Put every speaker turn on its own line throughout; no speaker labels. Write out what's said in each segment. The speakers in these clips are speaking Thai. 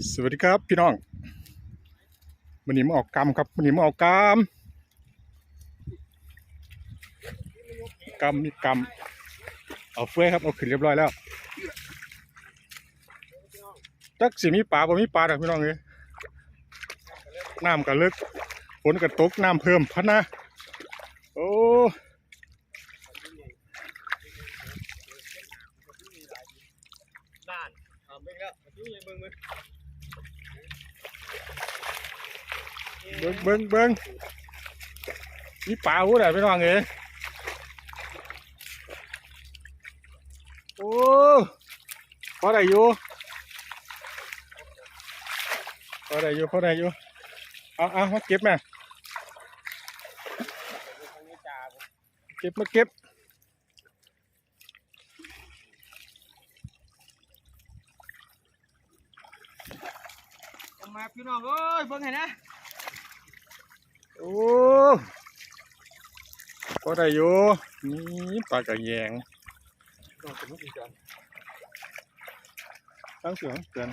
สวัสดีครับพี่น้องวันนี้มาออกกรรมครับวันนี้มาออกกรรมกรรมมีกรรมเอาเฟ้ยครับเอาขึ้นเรียบร้อยแล้วจักสิมีปลาบ่มีปลาดอกพี่น้องเอ้ยน้ำก็ลึกฝนก็ตกน้ำเพิ่มพัดนะโอ้
บ้านเอาเบิ่งแล้วมาดูยังเบิ่งเบิ่ง
เบิ้งเบิ้งเบิ้งมีปลาหู้ได้พี่น้องเอ้ยโอ้พอได้อยู่พอได้อยู่พอได้อยู่เอาเอามาเก็บแม่เก็บมาเก็บ
มาพี่น้องเอ้ยเบิ่งให้นะ
โอ้พอได้อยู่นี่ปลากระแยง
น้องสนุกดีจัง
ตั้งเสียงเตือน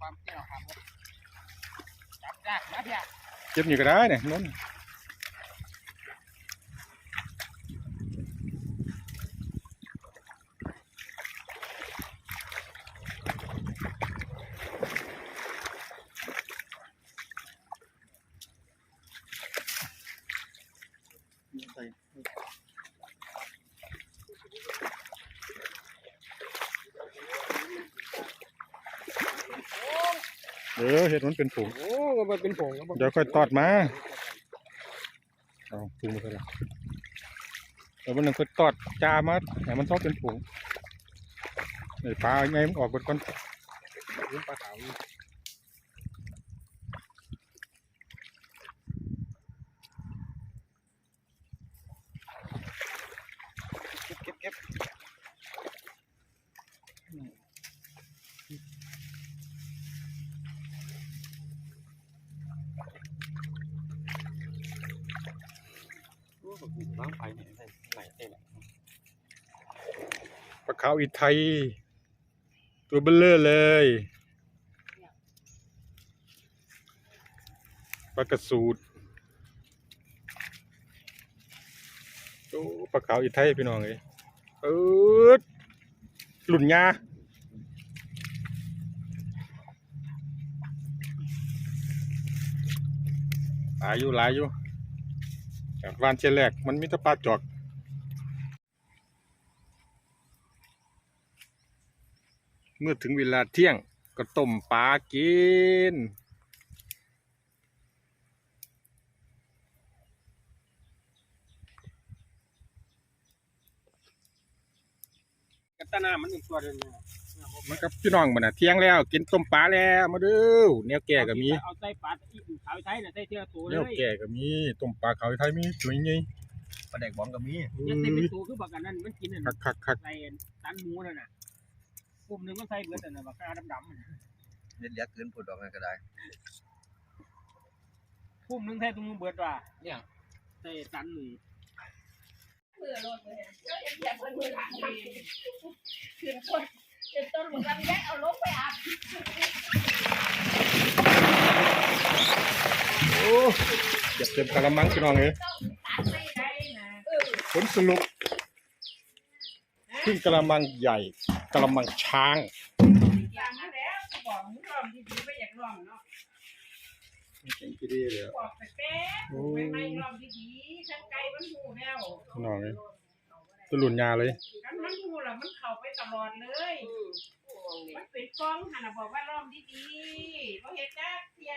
ความเจ้าครับจับได้นะพี่
เก็บนี่ก็ได้เนี่ยนั่น
ส่
เออเห็ดมันเป็นผง
โอ้มันเป็นผงครับ
เดี๋ยวค่อยตอดมา เอาผงมาเถอะเดี๋ยววันหนึงค่อยตอดจามาให้มันชอบเป็นผงไอ้ปลาไงมันออกเบดก่อน
เรื่องปลาขาวนี่เก็บเก็บเก็บ โอ้ผมล้างไปเนี่ยใส่ไหนใส่ไหน
ปลาขาวอีไทย ตัวเบลเลอร์เลยปลากระสูดโอ้ปลาขาวอีไทยพี่น้องเอ้ยเออหลุนยาหลายอยู่หลายอยู่ จากวานเชนแรกมันมีแต่ปลาจอกเมื่อถึงเวลาเที่ยงก็ต้มปลากิน
กัตนามันหนึ่งตัวเดียวเนี่ย
มันกับพี่น้องมันน่ะเที่ยงแล้ว กินต้มปลาแล้วมาดูแนวแก่ก็มี
เอาใส่ปลาอีกขาวไทยน่ะใส่เทือตัวเล
แนวยแก่ก็มีต้มปลาเขาวไทยมีสวยไง
ปลาแดกบอมก็มี
ยังใส่เป็นตัวคือบักกันนั่นมันกินนั่น
คักคักคัก
ใส่ตันหมูนั่นน่ะกลุ่มหนึงก็ใส่เบิดนั่นน่ะบักกาดำๆนั่นน่ะ
เล็ดเลี้ยเกินผุดออกมาก็ได้
กลุ่มหนึงใส่ตรงเบิดว่าเนี่ยใส่ตันหมู
มือรถเลยเจ้าอย่าเหยียบมือหลังขึ้นต้น ขึ้นต้นหมูลำไยเอาลงไปอาบ
โอ้อยากเต็มกะละมังพี่น้องเอ้ย
ตัดไม่ได้นะเออ
ผลสรุปขึ้นกะละมังใหญ่กะละมังช้าง
อย่างนั้นแล้วบอกมึงลองดีๆไม่อยากลองเนาะ
กี่ดีเลย
บอกไปแป๊บไม่ไม่ลองดีๆทั้งไกลมันหูแล้ว
พี่น้องเอ้ยตัวหลุนยาเลย
กันมัน หูแล้วมันเข้าไปตลอดเลยมันเป็นกล้องหันบอกว่าลองดีๆเพราะเหตุจ้าเสีย